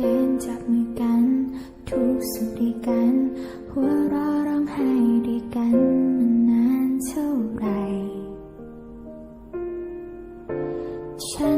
เดินจับมือกัน ทุกสุขด้วยกัน หัวเราะร้องไห้ด้วยกันมันนานเท่าไหรฉัน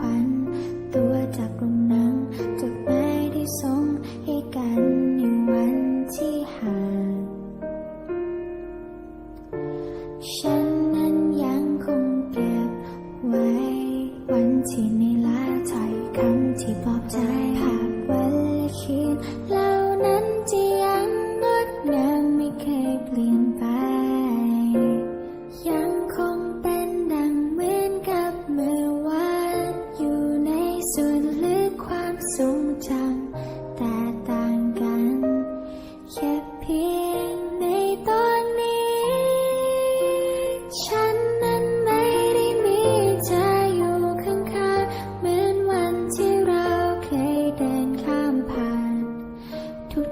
ัญ คำที่ปลอบใจภาพวันและคืนเหล่านั้นที่ยังงดงามไม่เคยเปลี่ยนไป ยังคงเป็นดังเหมือนกับเมื่อวานอยู่ในส่วนลึกความทรงจำแต่ต่างกันแค่เพียง